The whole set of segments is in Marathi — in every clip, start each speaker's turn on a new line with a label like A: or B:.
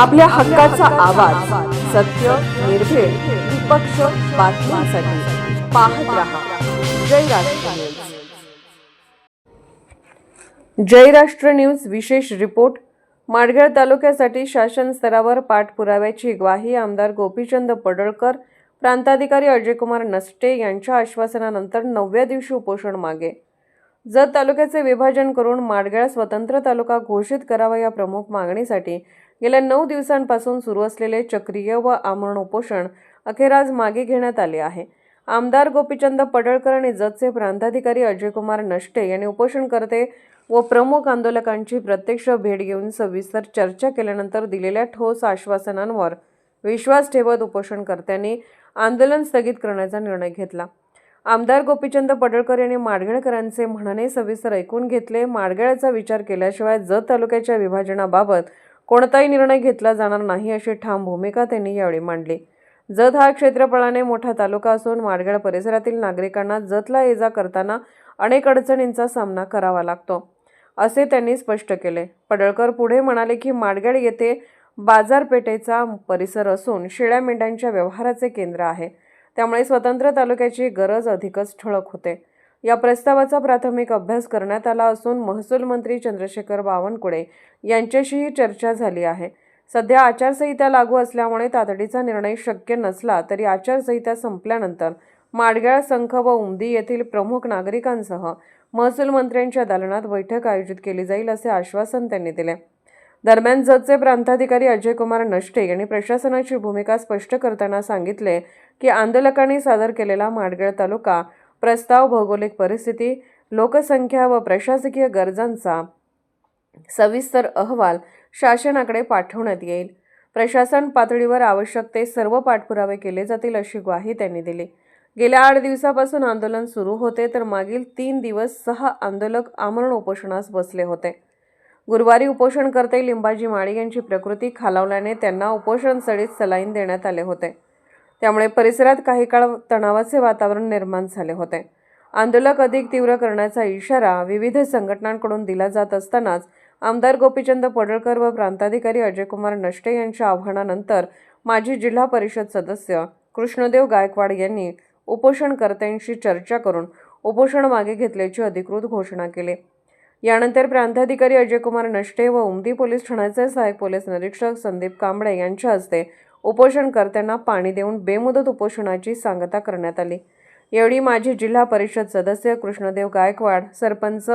A: आपल्या हक्काचा आवाज सत्य निर्भेळ निपक्ष बातम्यांसाठी पाहत राहा. जय राष्ट्र न्यूज. जय राष्ट्र न्यूज विशेष रिपोर्ट. माडगळ तालुक्यासाठी शासन स्तरावर पाठपुराव्याची ग्वाही आमदार गोपीचंद पडळकर प्रांताधिकारी अजयकुमार नसटे यांच्या आश्वासनानंतर नवव्या दिवशी उपोषण मागे. जत तालुक्याचे विभाजन करून माडगळ स्वतंत्र तालुका घोषित करावा या प्रमुख मागणीसाठी गेल्या नऊ दिवसांपासून सुरू असलेले चक्रीय व आमरण उपोषण अखेर आज मागे घेण्यात आले आहे. आमदार गोपीचंद पडळकर आणि जतचे प्रांताधिकारी अजयकुमार नष्टे यांनी उपोषणकर्ते व प्रमुख आंदोलकांची प्रत्यक्ष भेट घेऊन सविस्तर चर्चा केल्यानंतर दिलेल्या ठोस आश्वासनांवर विश्वास ठेवत उपोषणकर्त्यांनी आंदोलन स्थगित करण्याचा निर्णय घेतला. आमदार गोपीचंद पडळकर यांनी माडगळकरांचे म्हणणे सविस्तर ऐकून घेतले. माडगळ्याचा विचार केल्याशिवाय जत तालुक्याच्या विभाजनाबाबत कोणताही निर्णय घेतला जाणार नाही अशी ठाम भूमिका त्यांनी यावेळी मांडली. जत हा क्षेत्रफळाने मोठा तालुका असून माडगड परिसरातील नागरिकांना जतला ये जा करताना अनेक अडचणींचा सामना करावा लागतो असे त्यांनी स्पष्ट केले. पडळकर पुढे म्हणाले की माडगड येथे बाजारपेठेचा परिसर असून शेळ्या मेंढ्यांच्या व्यवहाराचे केंद्र आहे. त्यामुळे स्वतंत्र तालुक्याची गरज अधिकच ठळक होते. या प्रस्तावाचा प्राथमिक अभ्यास करण्यात आला असून महसूल मंत्री चंद्रशेखर बावनकुळे यांच्याशीही चर्चा झाली आहे. सध्या आचारसंहिता लागू असल्यामुळे तातडीचा निर्णय शक्य नसला तरी आचारसंहिता संपल्यानंतर माडगाळ संख व उमदी येथील प्रमुख नागरिकांसह महसूल मंत्र्यांच्या दालनात बैठक आयोजित केली जाईल असे आश्वासन त्यांनी दिले. दरम्यान जतचे प्रांताधिकारी अजय कुमार नष्टे यांनी प्रशासनाची भूमिका स्पष्ट करताना सांगितले की आंदोलकांनी सादर केलेला माडगळ तालुका प्रस्ताव भौगोलिक परिस्थिती लोकसंख्या व प्रशासकीय गरजांचा सविस्तर अहवाल शासनाकडे पाठवण्यात येईल. प्रशासन पातळीवर आवश्यक ते सर्व पाठपुरावे केले जातील अशी ग्वाही त्यांनी दिली. गेल्या आठ दिवसापासून आंदोलन सुरू होते तर मागील तीन दिवस सहा आंदोलक आमरण उपोषणास बसले होते. गुरुवारी उपोषणकर्ते लिंबाजी माळी यांची प्रकृती खालावल्याने त्यांना उपोषणस्थळीत सलाईन देण्यात आले होते. त्यामुळे परिसरात काही काळ तणावाचे वातावरण निर्माण झाले होते. आंदोलक अधिक तीव्र करण्याचा इशारा विविध संघटनांकडून दिला जात असतानाच आमदार गोपीचंद पडळकर व प्रांताधिकारी अजयकुमार नष्टे यांच्या आव्हानानंतर माजी जिल्हा परिषद सदस्य कृष्णदेव गायकवाड यांनी उपोषणकर्त्यांशी चर्चा करून उपोषण मागे घेतल्याची अधिकृत घोषणा केली. यानंतर प्रांताधिकारी अजयकुमार नष्टे व उमदी पोलीस ठाण्याचे सहाय्यक पोलीस निरीक्षक संदीप कांबळे यांच्या हस्ते उपोषणकर्त्यांना पाणी देऊन बेमुदत उपोषणाची सांगता करण्यात आली. यावेळी माजी जिल्हा परिषद सदस्य कृष्णदेव गायकवाड सरपंच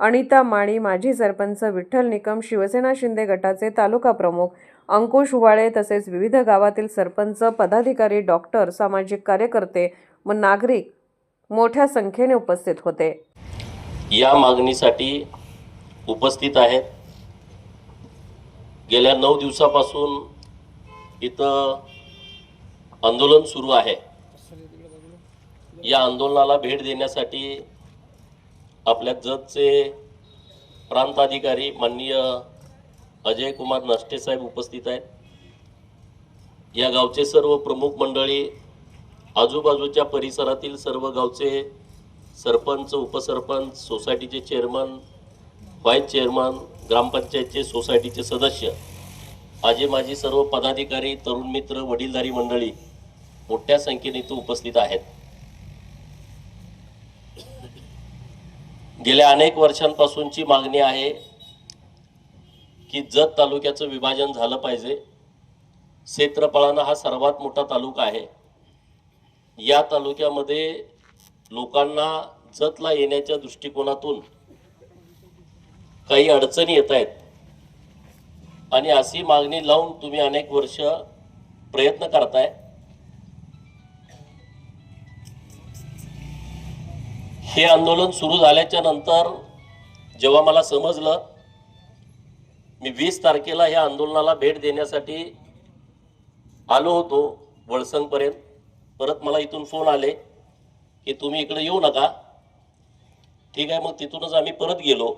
A: अनिता माळी माजी सरपंच विठ्ठल निकम शिवसेना शिंदे गटाचे तालुका प्रमुख अंकुश हुवाळे तसेच विविध गावातील सरपंच पदाधिकारी डॉक्टर सामाजिक कार्यकर्ते व नागरिक मोठ्या संख्येने उपस्थित होते.
B: या मागणीसाठी उपस्थित आहेत. गेल्या नऊ दिवसापासून इथं आंदोलन सुरू आहे. या आंदोलनाला भेट देण्यासाठी आपल्या जतचे प्रांताधिकारी माननीय अजय कुमार नष्टे साहेब उपस्थित आहेत. या गावचे सर्व प्रमुख मंडळी आजूबाजूच्या परिसरातील सर्व गावचे सरपंच उपसरपंच सोसायटीचे चेअरमन व्हाईस चेअरमन ग्रामपंचायतचे सोसायटीचे सदस्य आजी माझी सर्व पदाधिकारी तरुण मित्र वडीलधारी मंडळी मोठ्या संख्येने इथं उपस्थित आहेत. गेल्या अनेक वर्षांपासूनची मागणी आहे की जत तालुक्याचं विभाजन झालं पाहिजे. क्षेत्रफळानं हा सर्वात मोठा तालुका आहे. या तालुक्यामध्ये लोकांना जतला येण्याच्या दृष्टिकोनातून काही अडचणी येत आहेत. आणि अशी मागणी लावून तुम्ही अनेक वर्ष प्रयत्न करताय. हे आंदोलन सुरू झाल्याच्यानंतर जेव्हा मला समजलं मी वीस तारखेला या आंदोलनाला भेट देण्यासाठी आलो होतो वळसंगपर्यंत परत मला इथून फोन आले की तुम्ही इकडे येऊ नका. ठीक आहे मग तिथूनच आम्ही परत गेलो.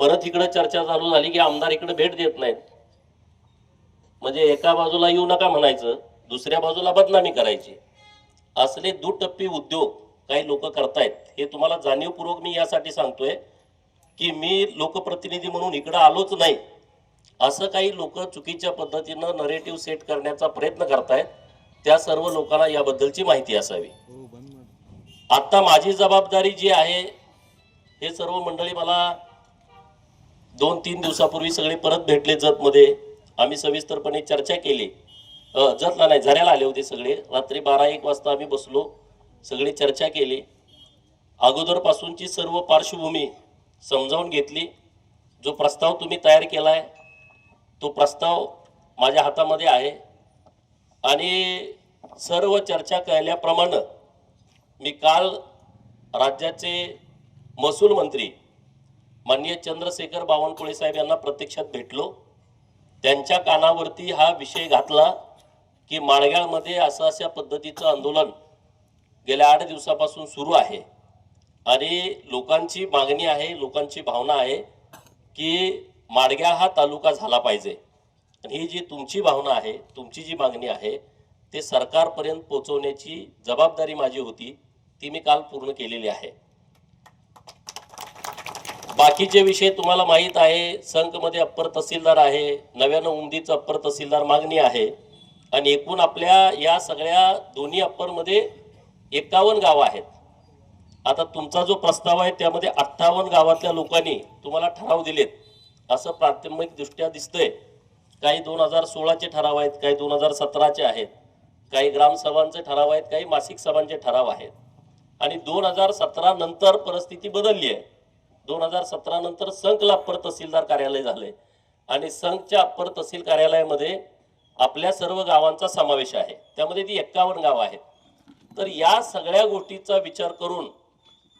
B: परत इकडे चर्चा चालू झाली की आमदार इकडे भेट देत नाहीत. म्हणजे एका बाजूला येऊ नका म्हणायचं दुसऱ्या बाजूला बदनामी करायची. असले दुटप्पी उद्योग काही लोक करतायत हे तुम्हाला जाणीवपूर्वक मी यासाठी सांगतोय की मी लोकप्रतिनिधी म्हणून इकडं आलोच नाही. असं काही लोक चुकीच्या पद्धतीनं नरेटिव्ह सेट करण्याचा प्रयत्न करतायत त्या सर्व लोकांना याबद्दलची माहिती असावी. आता माझी जबाबदारी जी आहे हे सर्व मंडळी मला दोन तीन दिवसापूर्वी सगळे परत भेटले जतमध्ये. आम्ही सविस्तरपणे चर्चा केली. जतला नाही झऱ्याला आले होते सगळे. रात्री बारा एक वाजता आम्ही बसलो. सगळी चर्चा केली. अगोदरपासूनची सर्व पार्श्वभूमी समजावून घेतली. जो प्रस्ताव तुम्ही तयार केला आहे तो प्रस्ताव माझ्या हातामध्ये आहे. आणि सर्व चर्चा केल्याप्रमाणे मी काल राज्याचे महसूल मंत्री माननीय चंद्रशेखर बावनकुळे साहेब यांना प्रत्यक्षात भेटलो. त्यांच्या कानावरती हा विषय घातला की माळग्याळमध्ये असं अशा पद्धतीचं आंदोलन गेल्या आठ दिवसापासून सुरू आहे. आणि लोकांची मागणी आहे लोकांची भावना आहे की माडग्या हा तालुका झाला पाहिजे. आणि ही जी तुमची भावना आहे तुमची जी मागणी आहे ते सरकारपर्यंत पोचवण्याची जबाबदारी माझी होती ती मी काल पूर्ण केलेली आहे. बाकीचे विषय तुम्हाला माहीत आहे. संघमध्ये अप्पर तहसीलदार आहे. नव्यानं उमदीचं अप्पर तहसीलदार मागणी आहे. आणि एकूण आपल्या या सगळ्या दोन्ही अप्परमध्ये एकावन्न गावं आहेत. आता तुमचा जो प्रस्ताव आहे त्यामध्ये अठ्ठावन्न गावातल्या लोकांनी तुम्हाला ठराव दिलेत. असं प्राथमिकदृष्ट्या दिसतंय. काही दोन हजार सोळाचे ठराव आहेत काही दोन हजार सतराचे आहेत. काही ग्रामसभांचे ठराव आहेत काही मासिक सभांचे ठराव आहेत. आणि दोन हजार सतरा नंतर परिस्थिती बदलली आहे. दोन हजार सतरा नंतर संघला अप्पर तहसीलदार कार्यालय झाले आणि संघच्या अप्पर तहसील कार्यालयामध्ये आपल्या सर्व गावांचा समावेश आहे. त्यामध्ये ती एक्कावन्न गावं आहेत. तर या सगळ्या गोष्टीचा विचार करून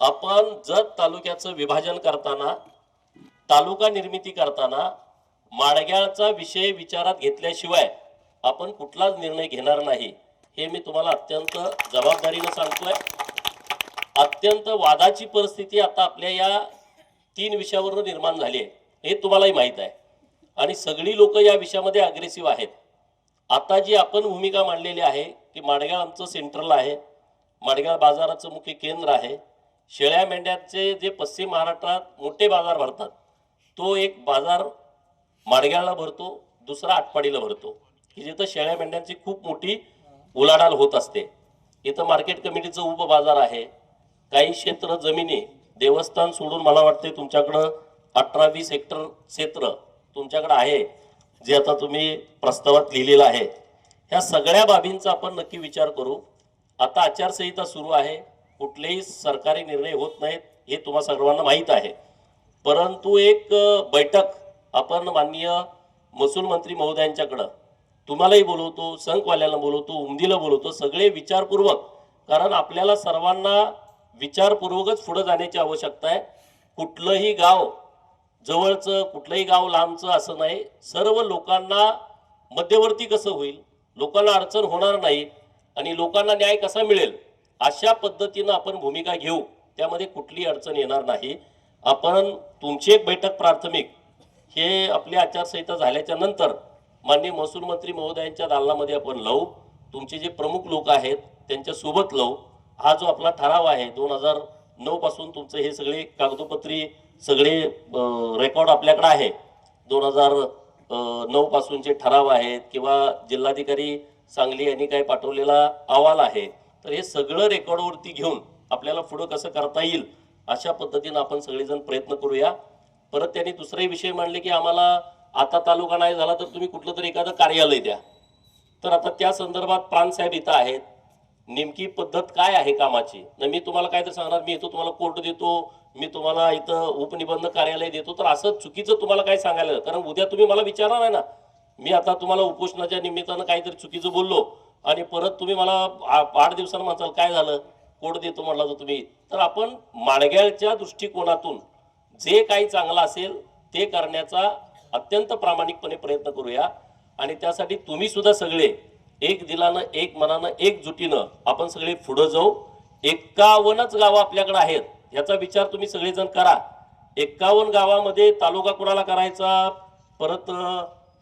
B: आपण जत तालुक्याचं विभाजन करताना तालुका निर्मिती करताना माडग्याळचा विषय विचारात घेतल्याशिवाय आपण कुठलाच निर्णय घेणार नाही हे मी तुम्हाला अत्यंत जबाबदारीनं सांगतोय. अत्यंत वादाची परिस्थिती आता आपल्या या तीन विषयावरून निर्माण झाली आहे. हे तुम्हालाही माहीत आहे. आणि सगळी लोक या विषयामध्ये अग्रेसिव्ह आहेत. आता जी आपण भूमिका मांडलेली आहे की माडगाव आमचं सेंट्रल आहे माडगाव बाजाराचं मुख्य केंद्र आहे शेळ्या मेंढ्याचे जे पश्चिम महाराष्ट्रात मोठे बाजार भरतात तो एक बाजार माडगावला भरतो दुसरा आटपाडीला भरतो. की जिथं शेळ्या मेंढ्यांची खूप मोठी उलाढाल होत असते. इथं मार्केट कमिटीचं उपबाजार आहे. काही क्षेत्र जमिनी देवस्थान सोडून मला वाटते तुमच्याकडं अठरा वीस हेक्टर क्षेत्र तुमच्याकडं आहे जे आता तुम्ही प्रस्तावात लिहिलेलं आहे. ह्या सगळ्या बाबींचा आपण नक्की विचार करू. आता आचारसंहिता सुरू आहे. कुठलेही सरकारी निर्णय होत नाहीत हे तुम्हा सर्वांना माहीत आहे. परंतु एक बैठक आपण माननीय महसूल मंत्री महोदयांच्याकडं तुम्हालाही बोलवतो संघवाल्याला बोलवतो उमदीला बोलवतो सगळे विचारपूर्वक. कारण आपल्याला सर्वांना विचारपूर्वकच पुढे जाण्याची आवश्यकता आहे. कुठलंही गाव जवळचं कुठलंही गाव लांबचं असं नाही. सर्व लोकांना मध्यवर्ती कसं होईल? लोकांना अडचण होणार नाही आणि लोकांना न्याय कसा मिळेल? अशा पद्धतीनं आपण भूमिका घेऊ. त्यामध्ये कुठली अडचण येणार नाही. आपण तुमची एक बैठक प्राथमिक हे आपली आचारसंहिता झाल्याच्यानंतर माननीय महसूल मंत्री महोदयांच्या दालनामध्ये आपण लावू. तुमचे जे प्रमुख लोक आहेत त्यांच्यासोबत लावू. हा जो आपला ठराव आहे दोन हजार नऊ पासून तुमचं हे सगळे कागदोपत्री सगळे रेकॉर्ड आपल्याकडे आहे. दोन हजार नऊ पासूनचे ठराव आहेत किंवा जिल्हाधिकारी सांगली यांनी काय पाठवलेला अहवाल आहे तर हे सगळं रेकॉर्डवरती घेऊन आपल्याला पुढं कसं करता येईल अशा पद्धतीनं आपण सगळेजण प्रयत्न करूया. परत त्यांनी दुसरे विषय मांडले की आम्हाला आता तालुका नाही झाला तर तुम्ही कुठलं तरी एखादं कार्यालय द्या. तर आता त्या संदर्भात प्राणसाहेब इथं आहेत. नेमकी पद्धत काय आहे कामाची? न मी तुम्हाला काय तर सांगणार मी इथं तुम्हाला कोर्ट देतो मी तुम्हाला इथं उपनिबंध कार्यालय देतो तर असं चुकीचं तुम्हाला काय सांगायला कारण उद्या तुम्ही मला विचारणार आहे ना. मी आता तुम्हाला उपोषणाच्या निमित्तानं काहीतरी चुकीचं बोललो आणि परत तुम्ही मला आठ दिवसानं म्हणताल काय झालं? कोर्ट देतो म्हणला तर तुम्ही. तर आपण माडग्याच्या दृष्टिकोनातून जे काही चांगलं असेल ते करण्याचा अत्यंत प्रामाणिकपणे प्रयत्न करूया. आणि त्यासाठी तुम्ही सुद्धा सगळे एक दिलानं एक मनानं एकजुटीनं आपण सगळे पुढं जाऊ. एक्कावन्नच गावं आपल्याकडे आहेत. याचा विचार तुम्ही सगळेजण करा. एक्कावन्न गावामध्ये तालुका कुणाला करायचा? परत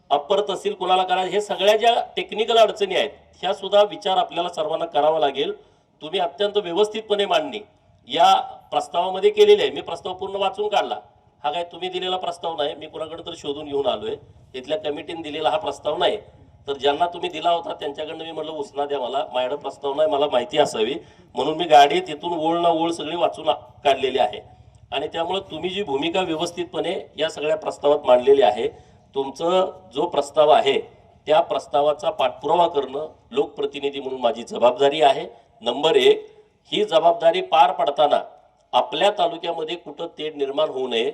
B: अप्पर तहसील कुणाला करायचं? हे सगळ्या ज्या टेक्निकल अडचणी आहेत ह्या सुद्धा विचार आपल्याला सर्वांना करावा लागेल. तुम्ही अत्यंत व्यवस्थितपणे मांडणी. या प्रस्तावामध्ये केलेली आहे. मी प्रस्ताव पूर्ण वाचून काढला. हा काय तुम्ही दिलेला प्रस्ताव नाही. मी कुणाकडे तर शोधून घेऊन आलोय. तिथल्या कमिटीने दिलेला हा प्रस्ताव नाही. तर ज्यांना तुम्ही दिला होता त्यांच्याकडनं मी म्हटलं उसना द्या मला. माझ्याकडे प्रस्ताव नाही मला माहिती असावी. म्हणून मी गाडी तिथून ओळ ना ओळ सगळी वाचून काढलेली आहे. आणि त्यामुळे तुम्ही जी भूमिका व्यवस्थितपणे या सगळ्या प्रस्तावात मांडलेली आहे तुमचं जो प्रस्ताव आहे त्या प्रस्तावाचा पाठपुरावा करणं लोकप्रतिनिधी म्हणून माझी जबाबदारी आहे. नंबर एक ही जबाबदारी पार पडताना आपल्या तालुक्यामध्ये कुठं तेढ निर्माण होऊ नये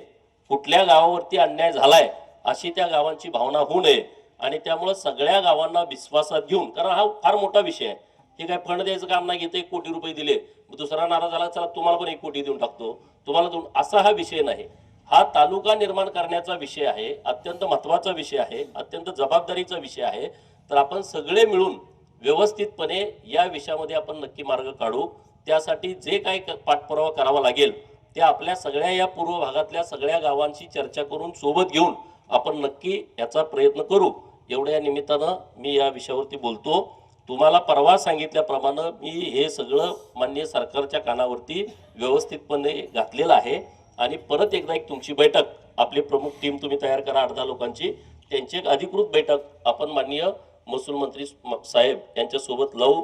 B: कुठल्या गावावरती अन्याय झालाय अशी त्या गावांची भावना होऊ नये आणि त्यामुळं सगळ्या गावांना विश्वासात घेऊन कारण हा फार मोठा विषय आहे. हे काय फंड द्यायचं काम नाही घेतं एक कोटी रुपये दिले मग दुसरा नाराज झाला चला तुम्हाला पण एक कोटी देऊन टाकतो. तुम्हाला देऊन असा हा विषय नाही. हा तालुका निर्माण करण्याचा विषय आहे अत्यंत महत्त्वाचा विषय आहे अत्यंत जबाबदारीचा विषय आहे. तर आपण सगळे मिळून व्यवस्थितपणे या विषयामध्ये आपण नक्की मार्ग काढू. त्यासाठी जे काय क- पाठपुरावा करावा लागेल ते आपल्या सगळ्या या पूर्व भागातल्या सगळ्या गावांशी चर्चा करून सोबत घेऊन आपण नक्की याचा प्रयत्न करू. एवढ्या निमित्तानं मी या विषयावरती बोलतो. तुम्हाला परवा सांगितल्याप्रमाणे मी हे सगळं मान्य सरकारच्या कानावरती व्यवस्थितपणे घातलेलं आहे. आणि परत एकदा एक तुमची बैठक आपली प्रमुख टीम तुम्ही तयार करा अर्धा लोकांची. त्यांची एक अधिकृत बैठक आपण माननीय महसूल मंत्री साहेब यांच्यासोबत लव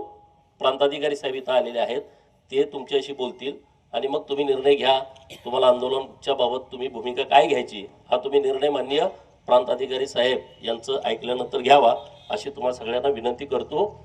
B: प्रांताधिकारी साहेब इथं आलेले आहेत. ते तुमच्याशी बोलतील. आणि मग तुम्ही निर्णय घ्या. तुम्हाला आंदोलनच्या बाबत तुम्ही भूमिका काय घ्यायची हा तुम्ही निर्णय प्रांत प्रांताधिकारी साहेब यांचं ऐकल्यानंतर घ्यावा अशी तुम्हाला सगळ्यांना विनंती करतो.